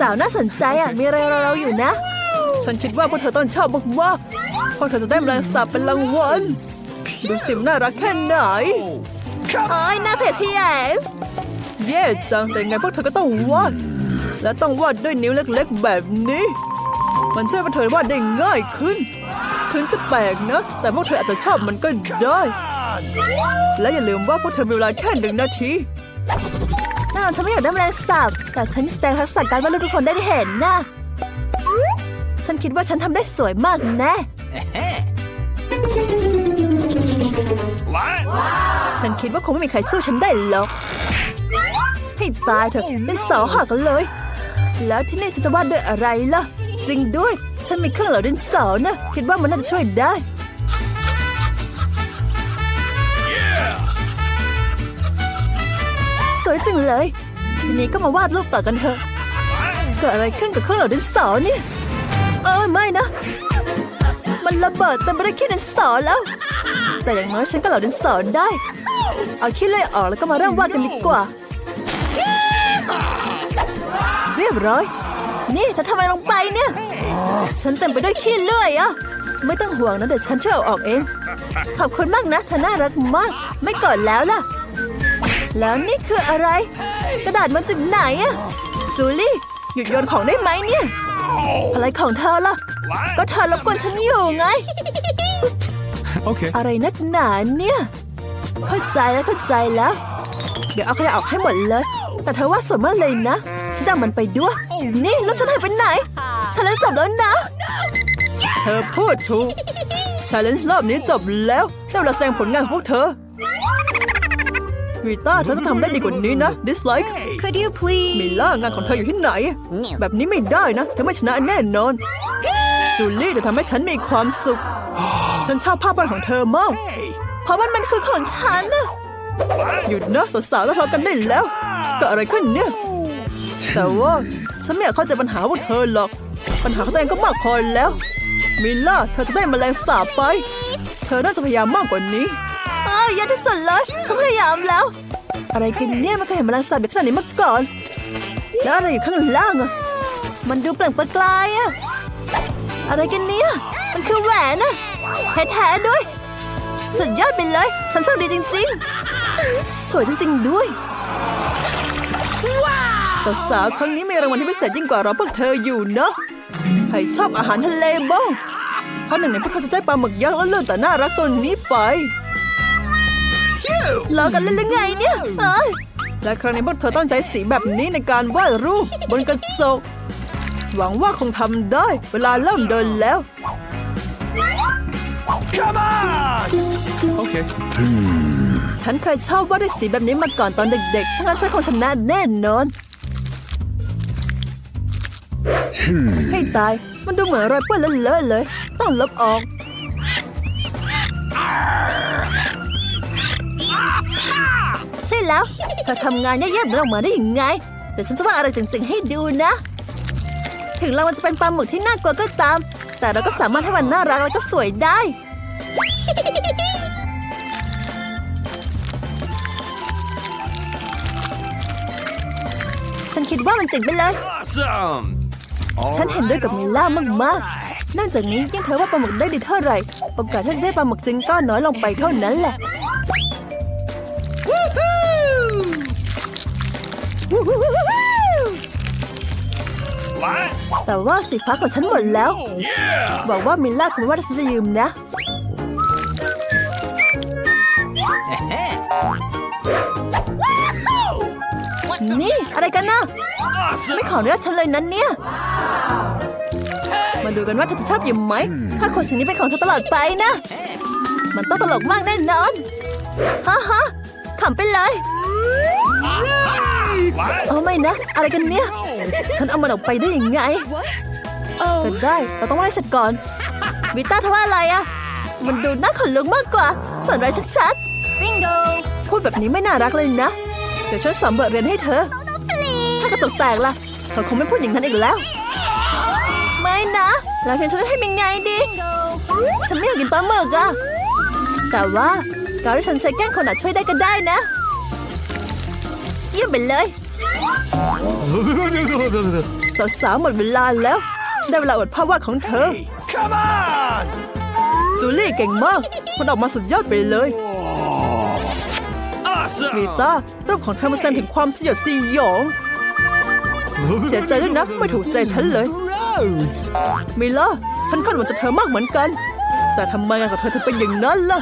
สาวๆน่าสนใจอะ มีอะไรเราอยู่นะ ฉันคิดว่าพวกเธอต้องชอบมากๆพวกเธอจะได้แมลงสาบเป็นรางวัลดูสิมน่ารักแค่ไหนโอ้ยน้าเผ็ดพี่ใหญ่เย่จังแต่ไงพวกเธอก็ต้องวาด และต้องวาดด้วยนิ้วเล็กๆแบบนี้ มันช่วยพวกเธอวาดได้ง่ายขึ้น ถึงจะแปลกนะ แต่พวกเธออาจจะชอบมันก็ได้ และอย่าลืมว่าพวกเธอมีเวลาแค่หนึ่งนาที น่าฉันไม่อยากได้แมลงสาบแต่ฉันแสดงทักษะการวาดรูปทุกคนได้เห็นนะ ฉันคิดว่าฉันทำได้สวยมากแน่ What? ฉันคิดว่าคงไม่มีใครสู้ฉันได้หรอกให้ตายเถอะเป็นเสาหักกันเลย แล้วที่นี่ฉันจะวาดด้วยอะไรล่ะ จริงด้วย ฉันมีเครื่องเหล่าดินสอนะ คิดว่ามันน่าจะช่วยได้ สวยจังเลย ทีนี้ก็มาวาดรูปต่อกันเถอะเกิดอะไรขึ้นกับเครื่องเหล่าดินสอเนี่ยเออไม่นะ มันระเบิดเต็มไปด้วยขี้ดินสอแล้ว แต่อย่างน้อยฉันก็เหล่าดินสอได้ เอาขี้เลื่อยออกแล้วก็มาเริ่มวาดกันดีกว่า เรียบร้อย นี่เธอทำอะไรลงไปเนี่ย ฉันเต็มไปด้วยขี้เลื่อยอะไม่ต้องห่วงนะเดี๋ยวฉันช่วยเอาออกเอง ขอบคุณมากนะเธอน่ารักมาก ไม่กอดแล้วล่ะ แล้วนี่คืออะไร กระดาษมาจากไหนอะจูลี่หยุดโยนของได้ไหมเนี่ย อะไรของเธอล่ะ ก็ What? เธอรบกวนฉันอยู่ไง Okay. อะไรนักหนาเนี่ย เข้าใจแล้วเข้าใจแล้ว เดี๋ยวเอาขยะออกให้หมดเลย แต่เธอว่าสวยมากเลยนะฉันจะเอามันไปด้วย นี่แล้วฉันหายไปไหนฉันเล่นจบแล้วนะ เธอพูดถูกชาเลนจ์รอบนี้จบแล้วได้เวลาแสดงผลงานของพวกเธอ วีต้าเธอจะทำได้ดีกว่านี้นะดิสไลค์ Could you please? มิล่างานของเธออยู่ที่ไหน แบบนี้ไม่ได้นะ เธอไม่ชนะแน่นอน จูลี่จะทำให้ฉันมีความสุข ฉันชอบภาพวาดของเธอมาก Hey! เพราะมันมันคือของฉันนะหยุดนะสาวๆแล้วทะเลาะกันได้แล้วเกิดอะไรขึ้นเนี่ย แต่ว่าฉันไม่อยากเข้าใจปัญหาพวกเธอหรอก ปัญหาของตัวเองก็มากพอแล้ว มิลล่าเธอจะได้แมลงสาบไป เธอน่าจะพยายามมากกว่านี้ อ้าวยากที่สุดเลยฉันพยายามแล้ว อะไรกันเนี่ยไม่เคยเห็นแมลงสาบแบบขนาดนี้มาก่อน แล้วอะไรอยู่ข้างล่างอะมันดูเปล่งประกายอะอะไรกันเนี่ยมันคือแหวนอะแท้ๆด้วย สุดยอดไปเลย ฉันโชคดีจริง ๆ สวยจริง ๆ ด้วยสาวๆครั้งนี้มีรางวัลที่พิเศษยิ่งกว่าเราพวกเธออยู่เนอะใครชอบอาหารทะเลบ้างเพราะหนึ่งในพวกเขาจะได้ปลาหมึกยักษ์แล้วเลือกแต่น่ารักตัวนี้ไป รอกันเล่นหรือไงเนี่ยเอ้ยและครั้งนี้พวกเธอต้องใช้สีแบบนี้ในการวาดรูปบนกระจก หวังว่าคงทำได้ เวลาเริ่มเดินแล้ว Come on! Okay. ฉันเคยชอบวาดด้วยสีแบบนี้มาก่อนตอนเด็กๆเพราะงั้นฉันคงชนะแน่นอน ให้ตาย มันดูเหมือนรอยเปื้อนเลอะๆเลย ต้องลบออก แล้วเธอทำงานแย่ๆเหมือนออกมาได้ยังไงแต่ฉันจะว่าอะไรจริงๆให้ดูนะ ถึงเรามันจะเป็นปลาหมึกที่น่ากลัวก็ตาม แต่เราก็สามารถให้มันน่ารักแล้วก็สวยได้ ฉันคิดว่ามันเจ๋งไปเลย Awesome! ฉันเห็นด้วยกับมิลล่ามากๆนอกจากนี้ยิ่งเธอว่าปลาหมึกได้ดีเท่าไหร่โอกาสที่จะได้ปลาหมึกจริงก็น้อยลงไปเท่านั้นแหละ แต่ว่าสีฟ้าของฉันหมดแล้ว Yeah! หวังว่ามิลล่าคงไม่ว่าฉันจะยืมนะนี่ อะไรกันนะ Awesome! ไม่ขออนุญาตฉันเลยนั้นเนี่ย มาดูกันว่าเธอจะชอบยิ้มไหม ถ้าคนสิ่งนี้เป็นของเธอตลอดไปนะ มันต้องตลกมากแน่นอนฮ่าฮ่าขำไปเลย What? เอาไม่นะ อะไรกันเนี่ย ฉันเอามันออกไปได้ยังไง Oh. เป็นได้เราต้องไหว้เสร็จก่อนวิต้าเธอว่าอะไรอะมันดูน่าขนลุกมากกว่าฝันร้ายชัด Bingo. ๆพูดแบบนี้ไม่น่ารักเลยนะ เดี๋ยวฉันสอนบทเรียนให้เธอ ถ้ากระจกแตกล่ะเธอคงไม่พูดอย่างนั้นอีกแล้ว ไม่นะแล้วเพียงฉันจะให้ยังไงดี Bingo. ฉันไม่อยากกินปลาหมึกอะแต่ว่าการที่ฉันใช้แกล้งคนอาจช่วยได้ก็ได้นะ เยี่ยมไปเลย สาวๆหมดเวลาแล้ว ได้เวลาอดภาพวาดของเธอ Come on! จูลี่เก่งมากมันออกมาสุดยอดไปเลย Awesome! มีตารูปของเธอมันแสดงถึงความสยดสยอง เสียใจด้วยนะ ไม่ถูกใจฉันเลย Gross. มิล่าฉันคาดหวังจากเธอมากเหมือนกัน แต่ทำไมงานกับเธอถึงเป็นอย่างนั้นล่ะ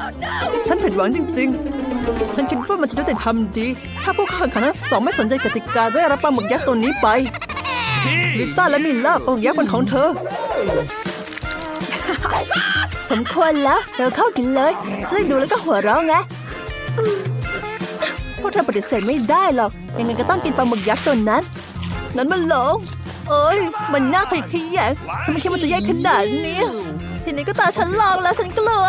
ฉันผิดหวังจริง ๆ ฉันคิดว่ามันจะได้ทำดี ถ้าผู้เข้าแข่งขันทั้งสองไม่สนใจกติกาได้รับปลาหมึกยักษ์ตัวนี้ไปลิต้าและมิลล่าปลาหมึกยักษ์เป็นของเธอ สมควรแล้วเราเข้ากินเลยจะได้ดูแล้วก็หัวเราะไงพวกเธอปฏิเสธไม่ได้หรอก ยังไงก็ต้องกินปลาหมึกยักษ์ตัวนั้น นั้นมันหลงเอ้ย มันน่าขยะแขยงฉันไม่คิดว่าจะแย่ขนาดนี้ ทีนี้ก็ตาฉันลองแล้วฉันกลัว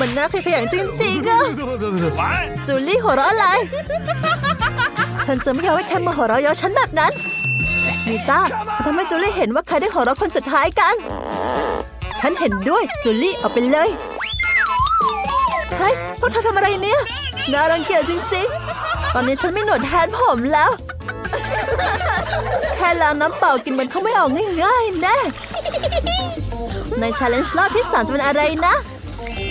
มันน่าขยะแขยงจริงๆอะ What? จูลี่หัวเราะอะไร ฉันจะไม่ยอมให้ใครมาหัวเราะเย้อฉันแบบนั้นนีต้าทำให้จูลี่เห็นว่าใครได้หัวเราะคนสุดท้ายกัน ฉันเห็นด้วยจูลี่เอาไปเลยเฮ้ยพวกเธอทำอะไรเนี่ยน่ารังเกียจจริงๆ ตอนนี้ฉันไม่หนวดแทนผมแล้ว แค่ล้างน้ำเปล่ากินมันเขาไม่ออกง่ายๆแน่ในชาเลนจ์รอบที่สามจะเป็นอะไรนะ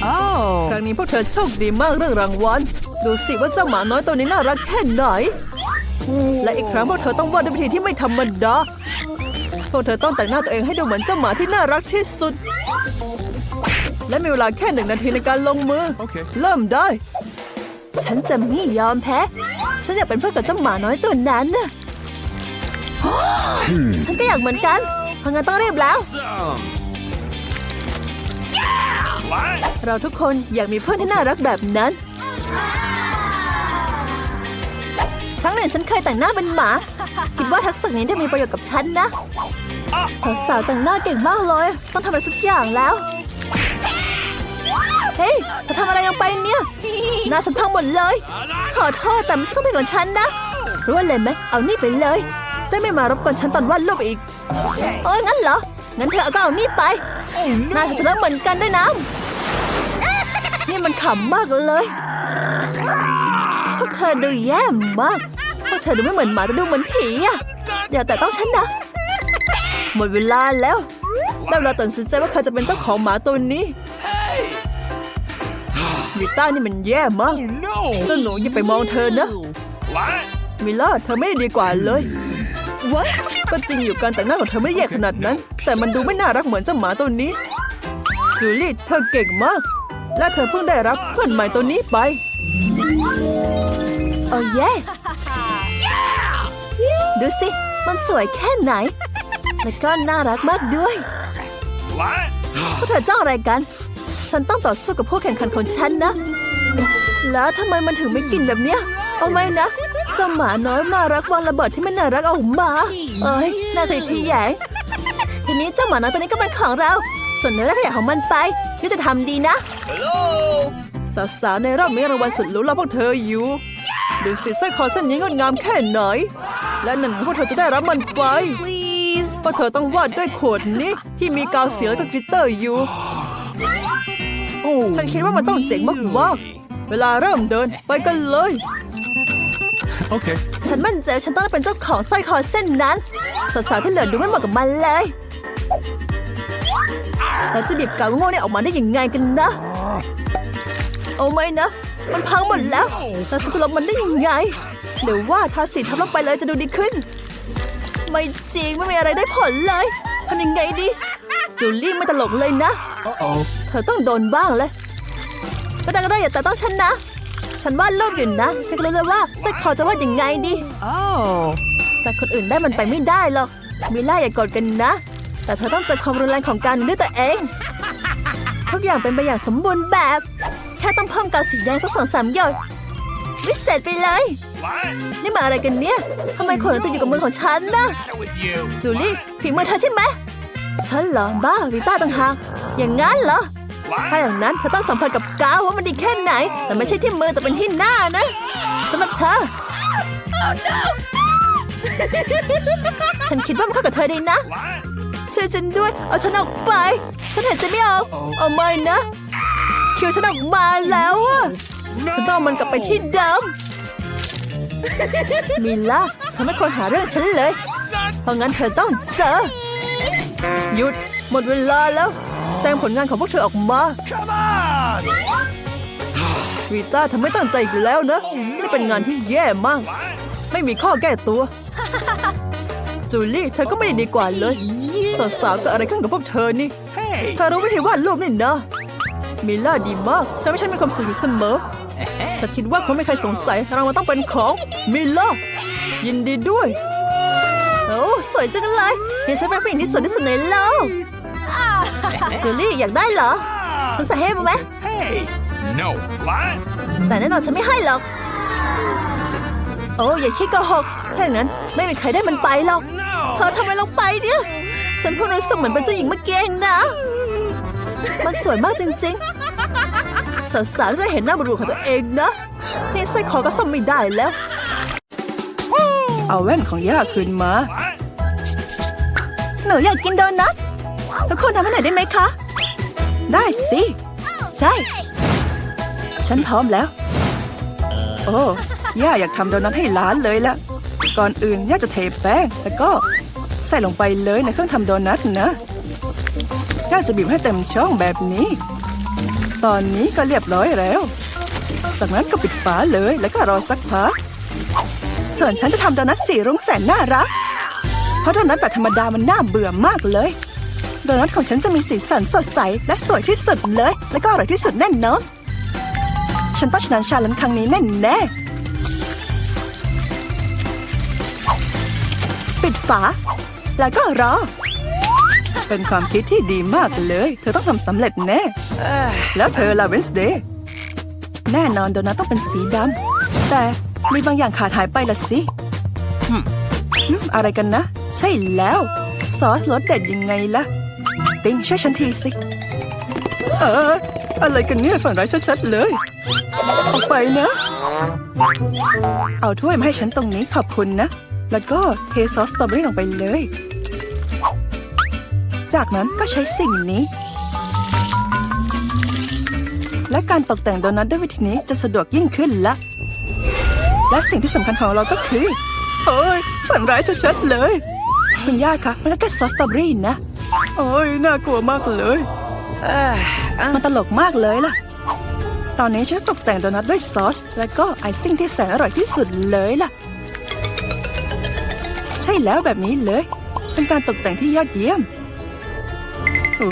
Oh. ครั้งนี้พวกเธอโชคดีมากเรื่องรางวัล ดูสิว่าเจ้าหมาน้อยตัวนี้น่ารักแค่ไหน และอีกครั้งพวกเธอต้องวาดด้วยวิธีที่ไม่ธรรมดา พวกเธอต้องแต่งหน้าตัวเองให้ดูเหมือนเจ้าหมาที่น่ารักที่สุด และมีเวลาแค่หนึ่งนาทีในการลงมือโอเคเริ่มได้ ฉันจะไม่ยอมแพ้ ฉันอยากเป็นเพื่อนกับเจ้าหมาน้อยตัวนั้นน่ะฉันก็อยากเหมือนกันเพราะงั้นต้องรีบแล้ว Awesome! What? เราทุกคนอยากมีเพื่อนที่น่ารักแบบนั้น ครั้งหนึ่งฉันเคยแต่งหน้าเป็นหมา คิดว่าทักษะนี้จะมีประโยชน์กับฉันนะ สาวๆแต่งหน้าเก่งมากเลย ต้องทำอะไรสักอย่างแล้ว เฮ้ยจะทำอะไรลงไปเนี่ย หน้าฉันพังหมดเลย ขอโทษแต่ไม่ใช่ความผิดของฉันนะ รู้อะไรไหมเอานี่ไปเลยได้ไม่มารบกวนฉันตอนวาดรูปอีก เอ้ยงั้นเหรอ งั้นเธอก็เอานี่ไปหน้าเธอจะเริ่มเหมือนกันด้วยนะ นี่มันขำมากเลยพวกเธอดูแย่มากพวกเธอดูไม่เหมือนหมาแต่ดูเหมือนผีอะอย่าแต่ต้องฉันนะ หมดเวลาแล้วได้เวลาตัดสินใจว่าใครจะเป็นเจ้าของหมาตัวนี้ Hey! มิต้านี่มันแย่มาก No. เจ้าหนูอย่าไปมองเธอนะ What? มิล่าเธอไม่ได้ดีกว่าเลย What? ก็จริงอยู่การแต่งหน้าของเธอไม่ได้แย่ขนาดนั้น แต่มันดูไม่น่ารักเหมือนเจ้าหมาตัวนี้ จูลี่เธอเก่งมาก และเธอเพิ่งได้รับเพื่อนใหม่ตัวนี้ไป โอ้เย่ดูสิ มันสวยแค่ไหน และก็น่ารักมากด้วย What? พวกเธอจ้องอะไรกัน ฉันต้องต่อสู้กับผู้แข่งขันของฉันนะ แล้วทำไมมันถึงไม่กินแบบเนี้ยเอาไหมนะเจ้าหมาน้อยน่ารักวางระเบิดที่ไม่น่ารักเอามา เอ้ยน่าขยะแขยงทีนี้เจ้าหมาน้อยตัวนี้ก็เป็นของเรา ส่วนเนื้อขยะของมันไป ยุติธรรมดีนะ Hello! สาวๆในรอบนี้รางวัลสุดหรูรอพวกเธออยู่ ดูสิสร้อยคอเส้นนี้งดงามแค่ไหน และหนึ่งพวกเธอจะได้รับมันไป Please. พวกเธอต้องวาดด้วยขวดนี้ที่มีกาวเสียและก็กลิตเตอร์อยู่ Oh. ฉันคิดว่ามันต้องเจ๋งมากๆ เวลาเริ่มเดินไปกันเลย Okay. ฉันมั่นใจว่าฉันต้องเป็นเจ้าของสร้อยคอเส้นนั้น สาวๆที่เหลือดูไม่เหมาะกับมันเลย เราจะบีบกาวโง่เนี่ยออกมาได้ยังไงกันนะ เอาไหมนะ มันพังหมดแล้วแล้วฉันจะลบมันได้ยังไงหรือว่าทาสีทับลงไปเลยจะดูดีขึ้น ไม่จริงไม่มีอะไรได้ผลเลยทำยังไงดี จูลี่ไม่ตลกเลยนะ Uh-oh. เธอต้องโดนบ้างเลยก็ได้ก็ได้อย่าแต่ต้องฉันนะ ฉันวาดรูปอยู่นะฉันก็รู้เลยว่าสร้อยคอจะวาดยังไงดี Oh. แต่คนอื่นได้มันไปไม่ได้หรอกมิล่าอย่ากดกันนะ แต่เธอต้องเจอความรุนแรงของการด้วยตัวเอง ทุกอย่างเป็นไปอย่างสมบูรณ์แบบ แค่ต้องเพิ่มกาวสีแดงสักสองสามหยดวิเศษไปเลย What? นี่มาอะไรกันเนี่ยทำไมขนถึงอยู่กับมือของฉันนะ Out with you. จูลี่ฝีมือเธอใช่ไหมฉันเหรอบ้าวิต้าต่างหากอย่างนั้นเหรอถ้า What? อย่างนั้นเธอต้องสัมผัสกับกาวว่ามันดีแค่ไหน แต่ไม่ใช่ที่มือแต่เป็นที่หน้านะสำหรับเธอ ฉันคิดว่ามันเข้ากับเธอดีนะ What? ช่วยฉันด้วย เอาฉันออกไป ฉันหายใจไม่ออกเอาไม่นะ คิวฉันออกมาแล้วอะฉันต้องเอามันกลับไปที่เดิมมิลล่าเธอไม่ควรหาเรื่องฉันเลย เพราะงั้นเธอต้องเจอ หยุด หมดเวลาแล้ว แสดงผลงานของพวกเธอออกมา Come on! วีต้าเธอไม่ตั้งใจอีกแล้วนะ นี่เป็นงานที่แย่มาก What? ไม่มีข้อแก้ตัว จูลี่ เธอก็ไม่ได้ดีกว่าเลย สาวๆเก็อะไรขึ้นกับพวกเธอนี่ Hey! เธอรู้วิธีวาดรูปนี่นะมิลล่าดีมากทำให้ฉันมีความสุขอยู่เสมอ ฉันคิดว่าคงไม่มีใครสงสัยรางวัลต้องเป็นของมิลล่ายินดีด้วย โอ้สวยจังเลยเห็นฉันเป็นผู้หญิงที่สวยที่สุดในโลกจูลี่อยากได้เหรอ ฉันใส่ให้มาไหม Hey! No. What? แต่แน่นอนฉันไม่ให้หรอก โอ้อย่าคิดโกหกถ้าอย่างนั้นไม่มีใครได้มันไปหรอก เธ No! อทำไมลงไปเนี่ย ฉันเพิ่งรู้สึกเหมือนเป็นเจ้าหญิงเมื่อกี้เองนะ มันสวยมากจริงๆ สาวๆจะเห็นหน้าบุรุษของตัวเองนะที่ใส่คอก็ซ่อมไม่ได้แล้ว เอาแว่นของย่าคืนมา What? หนูอยากกินโดนัททุกคนทำให้หน่อยได้ไหมคะ ได้สิ ใช่ ฉันพร้อมแล้ว โอ้ย่าอยากทำโดนัทให้หลานเลยละก่อนอื่นย่าจะเทแป้งแล้วก็ ใส่ลงไปเลยในเครื่องทำโดนัทนะย่าจะบีบให้เต็มช่องแบบนี้ ตอนนี้ก็เรียบร้อยแล้ว จากนั้นก็ปิดฝาเลยแล้วก็รอสักพัก ส่วนฉันจะทำโดนัทสีรุ้งแสนน่ารัก เพราะโดนัทแบบธรรมดามันน่าเบื่อมากเลย โดนัทของฉันจะมีสีสันสดใส และสวยที่สุดเลย และก็อร่อยที่สุดแน่นอน ฉันต้องชนะชาเลนจ์ครั้งนี้แน่แน่ปิดฝา แล้วก็รอ เป็นความคิดที่ดีมากเลย เธอต้องทำสำเร็จแน่ แล้วเธอลาเวนส์เดย์แน่นอนโดนัทต้องเป็นสีดำแต่มีบางอย่างขาดหายไปละสิอืมอะไรกันนะ ใช่แล้ว ซอสรสเด็ดยังไงล่ะ ติงช่วยฉันทีสิ เออ อะไรกันเนี่ยฝันร้ายชัดๆเลย ออกไปนะ เอาถ้วยมาให้ฉันตรงนี้ขอบคุณนะ แล้วก็เทซอสสตรอเบอรี่ลงไปเลย จากนั้นก็ใช้สิ่งนี้ และการตกแต่งโดนัทด้วยวิธีนี้จะสะดวกยิ่งขึ้นละ และสิ่งที่สำคัญของเราก็คือโอ้ยฝันร้ายชัดๆเลย คุณย่าคะมันก็แค่ซอสสตรอเบอรี่นะ โอ้ยน่ากลัวมากเลยมันตลกมากเลยล่ะ ตอนนี้ฉันตกแต่งโดนัทด้วยซอส แล้วก็ไอซิ่งที่แสนอร่อยที่สุดเลยล่ะ ใช่แล้วแบบนี้เลย เป็นการตกแต่งที่ยอดเยี่ยมโอ้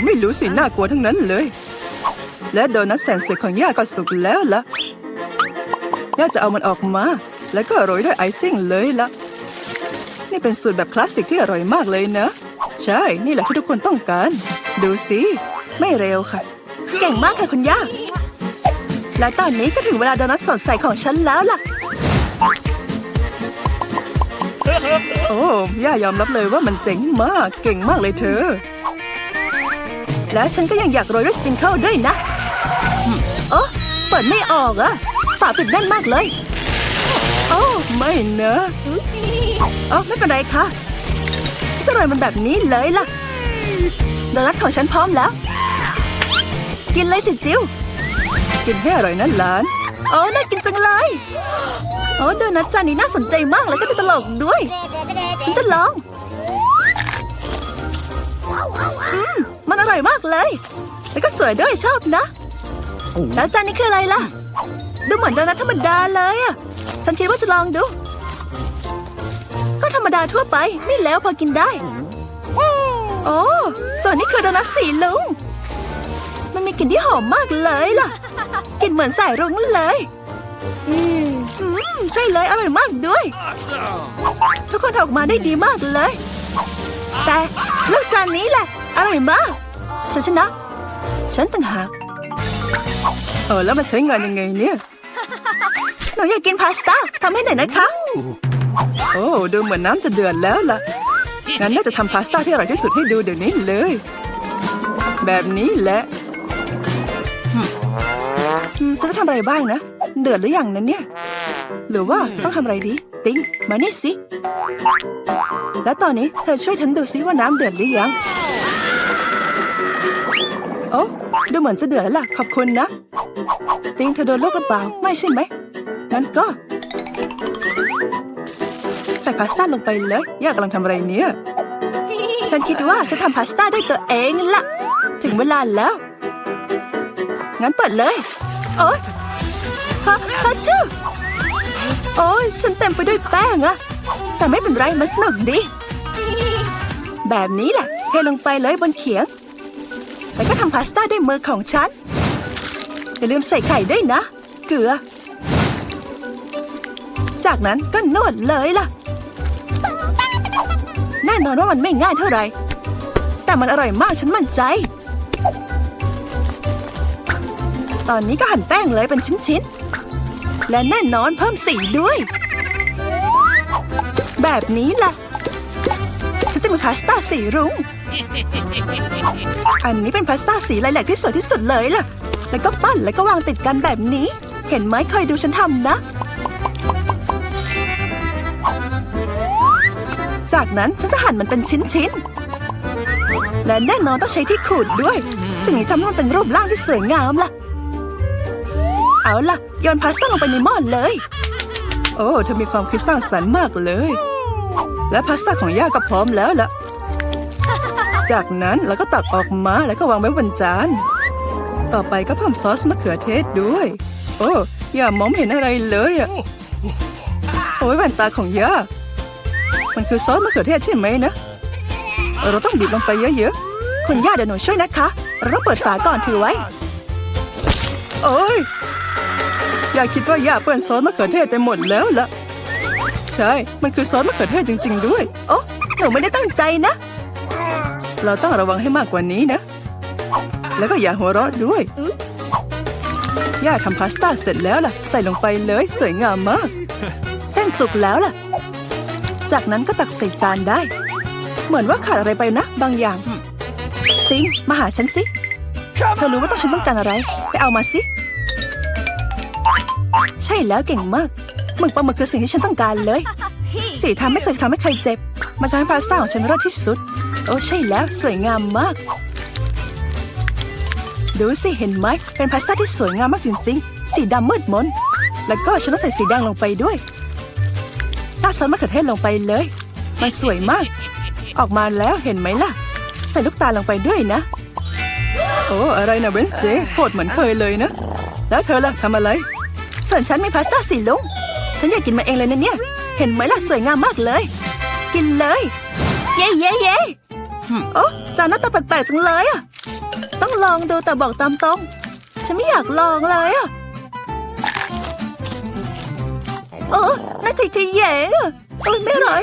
ไม่รู้สิน่ากลัวทั้งนั้นเลย และโดนัทแสนสวยของย่าก็สุกแล้วล่ะย่าจะเอามันออกมา แล้วก็โรยด้วยไอซิ่งเลยละนี่เป็นสูตรแบบคลาสสิกที่อร่อยมากเลยนะ ใช่นี่แหละที่ทุกคนต้องการ ดูสิ ไม่เร็วค่ะ เก่งมากค่ะคุณย่า และตอนนี้ก็ถึงเวลาโดนัทสดใสของฉันแล้วล่ะโอ้ย่ายอมรับเลยว่ามันเจ๋งมาก เก่งมากเลยเธอ และฉันก็ยังอยากโรยด้วยสปริงเกิลด้วยนะอืมโอ้เปิดไม่ออกอะฝาปิดแน่นมากเลย โอ้ไม่เนอะอ๋อไม่เป็นไรค่ะฉันจะโรยมันแบบนี้เลยล่ะโดนัทของฉันพร้อมแล้ว กินเลยสิจิวกินให้อร่อยนะหลานโอ้น่ากินจังเลยโอ้โดนัทจานนี้น่าสนใจมากแล้วก็ตลกด้วย ฉันจะลองอื มมันอร่อยมากเลย แล้วก็สวยด้วยชอบนะ แล้วจานนี้คืออะไรล่ะ ดูเหมือนโดนัทธรรมดาเลยอะ ฉันคิดว่าจะลองดู ก็ธรรมดาทั่วไป ไม่แล้วพอกินได้ โอ้ ส่วนนี้คือโดนัทสีลุง มันมีกลิ่นที่หอมมากเลยล่ะ กลิ่นเหมือนสายรุ้งเลย อืมใช่เลยอร่อยมากด้วย Awesome! ทุกคนทำออกมาได้ดีมากเลย แต่ลูกจานนี้แหละ อร่อยมากฉันชนะ ฉันต่างหากเออแล้วมันใช้งานยังไงเนี่ยหนูอยากกินพาสต้าทำให้หน่อยนะคะ โอ้ดูเหมือนน้ำจะเดือดแล้วล่ะ งั้นน่าจะทำพาสต้าที่อร่อยที่สุดให้ดูเดี๋ยวนี้เลย แบบนี้แหละอืมอืมฉันจะทำอะไรบ้างนะ เดือดหรือยังนะเนี่ย หรือว่าต้องทำอะไรดี ติ๊งมานี่สิ แล้วตอนนี้เธอช่วยฉันดูซิว่าน้ำเดือดหรือยัง โอ้ดูเหมือนจะเดือดแล้วล่ะ ขอบคุณนะ ติงเธอโดนลูกหรือเปล่า ไม่ใช่ไหมงั้นก็ ใส่พาสต้าลงไปเลยย่ากำลังทำอะไรเนี่ย ฉันคิดว่าจะทำพาสต้าได้ตัวเองละถึงเวลาแล้ว งั้นเปิดเลย โอ๊ยฮะฮัชชูโอ๊ยฉันเต็มไปด้วยแป้งอะแต่ไม่เป็นไรมันสนุกดี แบบนี้แหละเทลงไปเลยบนเขียง แล้วก็ทำพาสต้าด้วยมือของฉัน อย่าลืมใส่ไข่ด้วยนะ เกลือ จากนั้นก็นวดเลยล่ะ แน่นอนว่ามันไม่ง่ายเท่าไหร่ แต่มันอร่อยมากฉันมั่นใจ ตอนนี้ก็หั่นแป้งเลยเป็นชิ้นๆ และแน่นอนเพิ่มสีด้วย แบบนี้ล่ะ ฉันจะมีพาสต้าสีรุง้ง อันนี้เป็นพาสต้าสีไลแลกที่สวยที่สุดเลยล่ะ แล้วก็ปั้นแล้วก็วางติดกันแบบนี้ เห็นไหมคอยดูฉันทำนะ จากนั้นฉันจะหั่นมันเป็นชิ้นๆ และแน่นอนต้องใช้ที่ขูดด้วย สิ่งนี้ทำให้มันเป็นรูปร่างที่สวยงามล่ะ เอาล่ะโยนพาสต้าลงไปในหม้อเลย โอ้เธอมีความคิดสร้างสรรค์มากเลย และพาสต้าของย่าก็พร้อมแล้วล่ะ จากนั้นเราก็ตักออกมาแล้วก็วางไว้บนจาน ต่อไปก็เพิ่มซอสมะเขือเทศด้วย โอ้ย่ามองไม่เห็นอะไรเลยอะโอ้ยแว่นตาของย่ามันคือซอสมะเขือเทศใช่ไหมนะ เราต้องบีบลงไปเยอะๆคุณย่าเดี๋ยวหนูช่วยนะคะ เราต้องเปิดฝาก่อนถือไว้ โอ้ยย่าคิดว่าย่าเปื้อนซอสมะเขือเทศไปหมดแล้วล่ะ ใช่ มันคือซอสมะเขือเทศจริง ๆ ด้วย โอ้หนูไม่ได้ตั้งใจนะ เราต้องระวังให้มากกว่านี้นะ แล้วก็อย่าหัวเราะด้วย ย่าทำพาสต้าเสร็จแล้วล่ะ ใส่ลงไปเลยสวยงามมาก เส้นสุกแล้วล่ะ จากนั้นก็ตักใส่จานได้ เหมือนว่าขาดอะไรไปนะ บางอย่าง ติงมาหาฉันสิเธอรู้ว่าต้องฉันต้องการอะไร ไปเอามาสิ ใช่แล้วเก่งมากหมึกปลาหมึกคือสิ่งที่ฉันต้องการเลย สีทำไม่เคยทำให้ใครเจ็บ มาทำให้พาสต้าของฉันรสที่สุดโอ้ใช่แล้วสวยงามมาก ดูสิเห็นไหม เป็นพาสต้าที่สวยงามมากจริงๆสีดำมืดมน แล้วก็ฉันต้องใส่สีแดงลงไปด้วยตาซอสมะเขือเทศลงไปเลย มันสวยมาก ออกมาแล้วเห็นไหมล่ะ ใส่ลูกตาลลงไปด้วยนะ โอ้อะไรนะเวนสเดย์โหดเหมือนเคยเลยนะ แล้วเธอล่ะทำอะไร ส่วนฉันมีพาสต้าสีลุง ฉันอยากกินมาเองเลยนะเนี่ย เห็นไหมล่ะสวยงามมากเลย กินเลย เย้เย้เย้ โอ้จานหน้าตาแปลกๆจังเลยอะ ต้องลองดูแต่บอกตามตรง ฉันไม่อยากลองเลยอะโอ้น่าขยขยแย่อะโอ้ยไม่อร่อย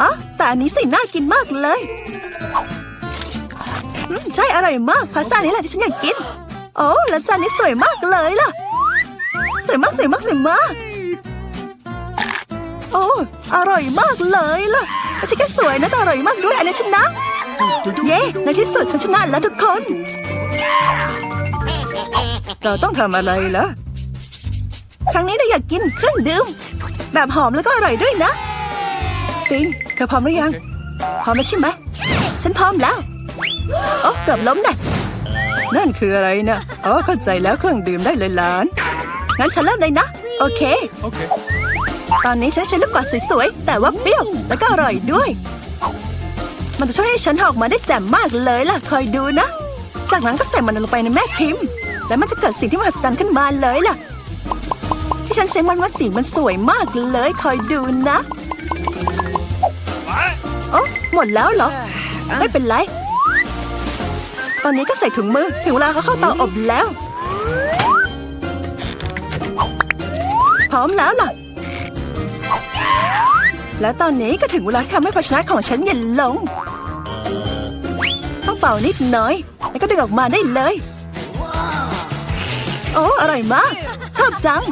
อ๋อแต่อันนี้สิน่ากินมากเลยอืมใช่อร่อยมากพาสต้านี้แหละที่ฉันอยากกิน โอ้แล้วจานนี้สวยมากเลยล่ะ สวยมากสวยมากสวยมาก โอ้อร่อยมากเลยล่ะไม่ใช่แค่ สวยนะแต่อร่อยมากด้วยอันนี้ชนะ เย้ในที่สุดฉันชนะแล้วทุกคน เราต้องทำอะไรล่ะ ครั้งนี้เราอยากกินเครื่องดื่ม แบบหอมแล้วก็อร่อยด้วยนะปิงเธอพร้อมหรือยัง พร้อมแล้วใช่ไหมฉันพร้อมแล้วโอ้เกือบล้มนะนั่นคืออะไรนะอ๋อเข้าใจแล้วเครื่องดื่มได้เลยหลาน งั้นฉันเริ่มเลยนะ โอเค Okay. ตอนนี้ฉันใช้ลูกกวาดสวยๆ แต่ว่าเปรี้ยวแล้วก็อร่อยด้วย มันจะช่วยให้ฉันออกมาได้แจ่มมากเลยล่ะ คอยดูนะ จากนั้นก็ใส่มันลงไปในแม่พิมพ์ แล้วมันจะเกิดสิ่งที่มหัศจรรย์ขึ้นมาเลยล่ะ ที่ฉันใช้มันวัดสีมันสวยมากเลย คอยดูนะโอ้หมดแล้วเหรอ ไม่เป็นไร ตอนนี้ก็ใส่ถุงมือ ถึงเวลาเขาเข้าเตาอบแล้ว พร้อมแล้วล่ะ และตอนนี้ก็ถึงเวลาที่ทำให้ภาชนะของฉันเย็นลง ต้องเป่านิดน่อย แล้วก็ดึงออกมาได้เลย โอ้ อร่อยมาก ชอบจัง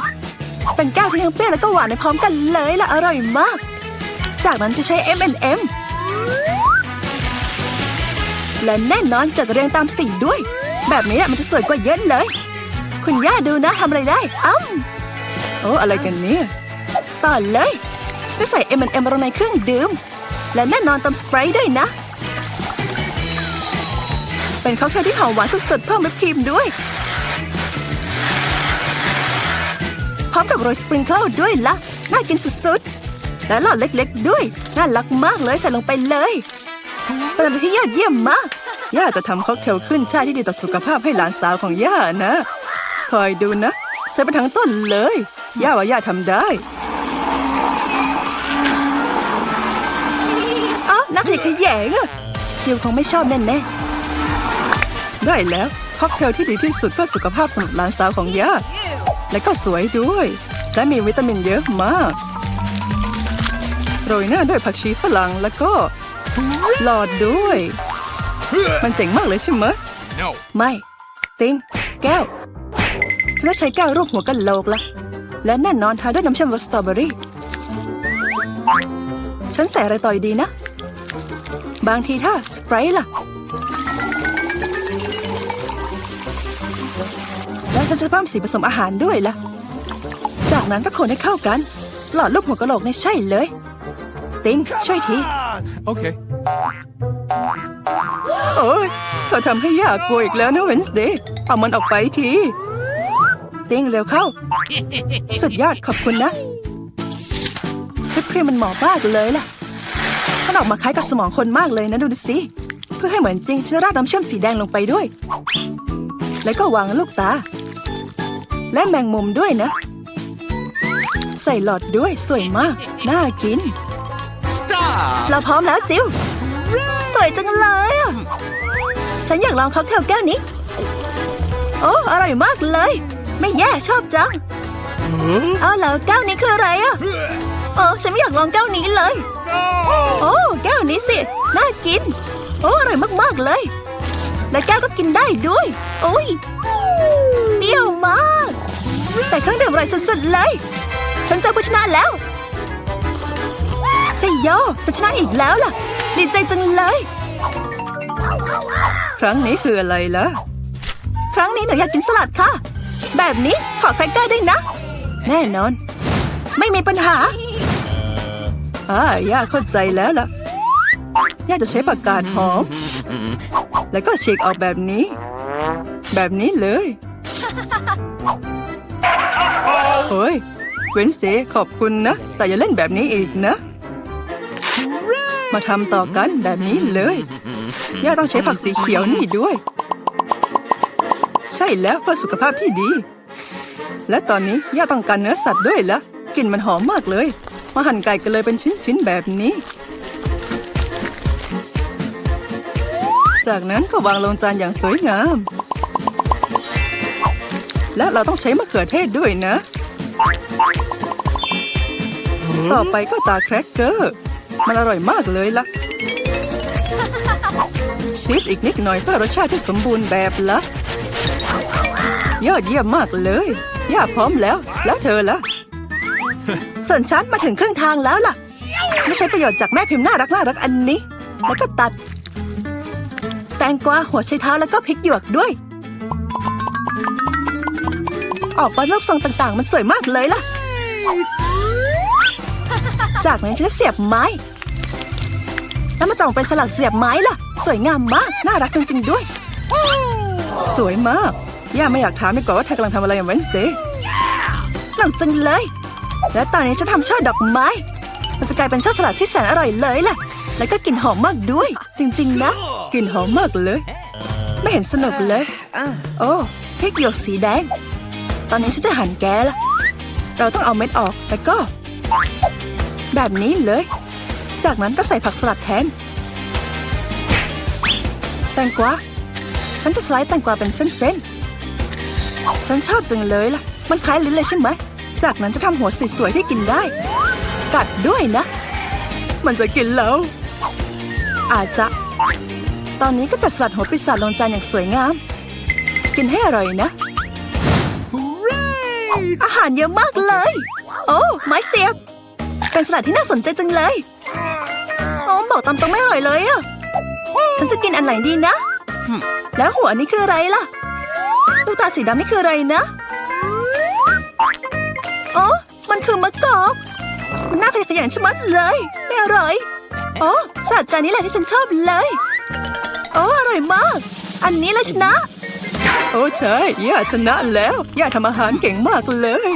เป็นแก้วที่ทั้งเปรี้ยวแล้วก็หวานในพร้อมกันเลยล่ะ อร่อยมาก จากนั้นจะใช้ M&M และแน่นอนจัดเรียงตามสีด้วย แบบนี้มันจะสวยกว่าเยอะเลย คุณย่าดูนะทำอะไรได้อ้ำโอ้อะไรกันเนี่ยต่อเลย จะใส่ M&M ลงในเครื่องดื่ม และแน่นอนติมสไปร์ด้วยนะ เป็นค็อกเทลที่หอมหวานสุดๆเพิ่มวิปครีมด้วย พร้อมกับโรยสปริงเกิลด้วยละ่ะ น่ากินสุดๆ และหลอดเล็กๆด้วย น่ารักมากเลยใส่ลงไปเลยเป็นอะไรที่ยอดเยี่ยมมาก ย่าจะทำค็อกเทลขึ้นชาที่ดีต่อสุขภาพให้หลานสาวของย่านะ คอยดูนะใส่ไปทั้งต้นเลย ย่าว่าย่าทำได้ เอ้านักเรียนขยงอะจิวคงไม่ชอบแน่แน่ได้แล้วค็อกเทลที่ดีที่สุดเพื่อสุขภาพสำหรับหลานสาวของย่าและก็สวยด้วย และมีวิตามินเยอะมาก โรยหน้าด้วยผักชีฝรั่งแล้วก็หลอดด้วย มันเจ๋งมากเลยใช่ไหม No. ไม่ ติง แก้วฉันจะใช้แก้วรูปหัวกันโหลกละและแน่นอนทาด้วยน้ำเชื่อมรสสตรอเบอรี่ ฉันใส่อะไรต่อยดีนะ บางทีถ้าสไปรท์ล่ะ แล้วฉันจะเพิ่มสีผสมอาหารด้วยล่ะ จากนั้นก็คนให้เข้ากัน หลอดรูปหัวกะโหลกนี่ใช่เลย ติงช่วยที Ah, okay. โอ้ยเธอทำให้ยากกลัวอีกแล้วนะเวนส์เดย์เอามันออกไปที ติ้งเร็วเข้า สุดยอดขอบคุณนะวิปครีมมันเหมาะมากเลยล่ะมัน ออกมาคล้ายกับสมองคนมากเลยนะดูสิ เพื่อให้เหมือนจริงฉันราดน้ำเชื่อมสีแดงลงไปด้วย แล้วก็วางลูกตา และแมงมุมด้วยนะ ใส่หลอดด้วยสวยมาก น่ากิน Stop. เราพร้อมแล้วจิวสวยจังเลยอะฉันอยากลองค็อกเทลแก้วนี้ โอ้อร่อยมากเลย ไม่แย่ชอบจังเอาแล้วแก้วนี้คืออะไรอะโอ้ฉันไม่อยากลองแก้วนี้เลย โอ้แก้วนี้สิ น่ากิน โอ้อร่อยมาก ๆ เลย และแก้วก็กินได้ด้วย โอ้ยเปรี้ยวมาก แต่เครื่องดื่มอร่อยสุดๆเลย ฉันเจอผู้ชนะแล้วใช่โยฉันชนะอีกแล้วล่ะ ดีใจจังเลย ครั้งนี้คืออะไรล่ะ ครั้งนี้หนูอยากกินสลัดค่ะ แบบนี้ขอแครกเกอร์ด้วยนะ แน่นอน ไม่มีปัญหา อ่าย่าเข้าใจแล้วล่ะ ย่าจะใช้ปากกาดหอม แล้วก็ฉีกออกแบบนี้ แบบนี้เลยโอ้ย เวนสเดย์ขอบคุณนะ แต่อย่าเล่นแบบนี้อีกนะ มาทำต่อกันแบบนี้เลย ย่าต้องใช้ผักสีเขียวนี่ด้วย ใช่แล้วเพื่อสุขภาพที่ดี และตอนนี้ย่าต้องการเนื้อสัตว์ด้วยละกลิ่นมันหอมมากเลย มาหั่นไก่กันเลยเป็นชิ้นๆแบบนี้ จากนั้นก็วางลงจานอย่างสวยงาม และเราต้องใช้มะเขือเทศด้วยนะ ต่อไปก็ตาแครกเกอร์ มันอร่อยมากเลยล่ะ ชีสอีกนิดหน่อยเพื่อรสชาติที่สมบูรณ์แบบละยอดเยี่ยมมากเลย ย่าพร้อมแล้ว แล้วเธอล่ะ ส่วนฉันมาถึงครึ่งทางแล้วล่ะฉันใช้ประโยชน์จากแม่พิมพ์น่ารักน่ารักอันนี้ แล้วก็ตัด แตงกวาหัวไชเท้าแล้วก็พริกหยวกด้วย ออกมารูปทรงต่างๆ มันสวยมากเลยล่ะ จากนั้นฉันก็เสียบไม้ แล้วมาจ่องเป็นสลักเสียบไม้ล่ะ สวยงามมาก น่ารักจริงๆด้วย สวยมาก ย่าไม่อยากถามดีกว่าว่าเธอกำลังทำอะไรอย่างเวนสเดย์สนุกจังเลย และตอนนี้ฉันทำช่อดอกไม้ มันจะกลายเป็นช่อสลัดที่แสนอร่อยเลยล่ะ แล้วก็กลิ่นหอมมากด้วย จริง ๆ นะ กลิ่นหอมมากเลย ไม่เห็นสนุกเลย โอ้พริกหยวกสีแดง ตอนนี้ฉันจะหั่นแกละเราต้องเอาเม็ดออกแล้วก็ แบบนี้เลย จากนั้นก็ใส่ผักสลัดแทน แตงกวา ฉันจะสไลด์แตงกวาเป็นเส้นๆ ฉันชอบจังเลยล่ะ มันคล้ายลิ้นเลยใช่ไหม จากนั้นจะทำหัวสวยๆที่กินได้ กัดด้วยนะ มันจะกินแล้ว อาจจะ ตอนนี้ก็จัดสลัดหัวปีศาจลงจานอย่างสวยงาม กินให้อร่อยนะอาหารเยอะมากเลย โอ้ไม้เสียบ เป็นสลัดที่น่าสนใจจังเลยโอ้บอกตามตรงไม่อร่อยเลยอะฉันจะกินอันไหนดีนะ แล้วหัวนี่คืออะไรล่ะลูกตาสีดำนี่คืออะไรนะ โอ้มันคือมะกอกมันน่าขยะแขยงชะมัดเลย ไม่อร่อยโอ้สลัดจานนี้แหละที่ฉันชอบเลยโอ้อร่อยมาก อันนี้เลยชนะ โอ้ใช่ย่าชนะแล้วย่าทำอาหารเก่งมากเลย